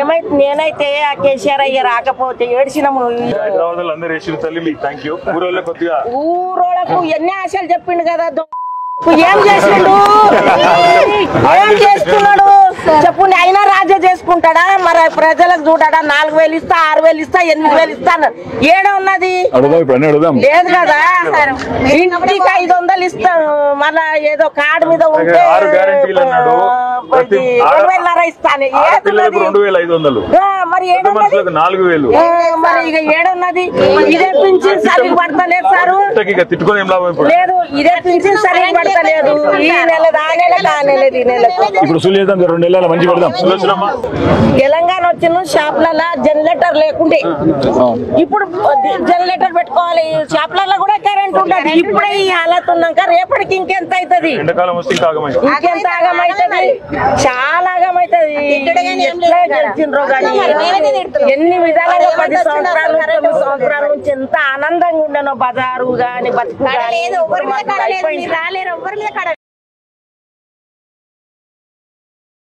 ఏమైతే నేనైతే ఆ కేసీఆర్ అయ్య రాకపోతే కొద్దిగా ఊరోళ్ళకు ఎన్ని ఆశలు చెప్పిండు కదా ఏం చేసిండు? ఏం చేస్తున్నాడు? చెప్పు అయినా రాజ్య చేసుకుంటాడా? మరి ప్రజలకు చూడాడా? నాలుగు వేలు ఇస్తా ఆరు వేలు ఇస్తా ఎనిమిది వేలు ఇస్తా. ఏడ ఉన్నది? లేదు కదా. ఇంటికి ఐదు వందలు ఇస్తాను మళ్ళా ఏదో కార్డు మీద ఉంటే ఇస్తాను? రెండు వేల ఐదు వందలు. ఆ, మరి మనుషులకు నాలుగు వేలు. ఏ, మరి ఇక ఏడున్నది? ఇదే పింఛన్ సరిగ్గా పడతలేదు సారు. తిట్టుకొని ఏం లాభం లేదు ఇదే పింఛన్ సరిగ్గా పడతలేదు. ఈ నెల ఆ నెల ఆ నెల ఈ నెలకు ఇప్పుడు సులు చేద్దాం రెండు నెలల మంచి పెడదాం. సులోచనమ్మ తెలంగాణ వచ్చిన షాపులలో జనరేటర్ లేకుండే ఇప్పుడు జనరేటర్ పెట్టుకోవాలి షాపులలో కూడా కరెంట్ ఉండదు ఇప్పుడే ఈ హాలత్ ఉన్నాక రేపటికి ఇంకెంత అవుతుంది? ఇంకెంత ఆగమైతుంది చాలా గానీ ఎన్ని విధాలుగా పది సంవత్సరాలు తొమ్మిది సంవత్సరాల నుంచి ఎంత ఆనందంగా ఉండేనో బజారు గాని బతుకు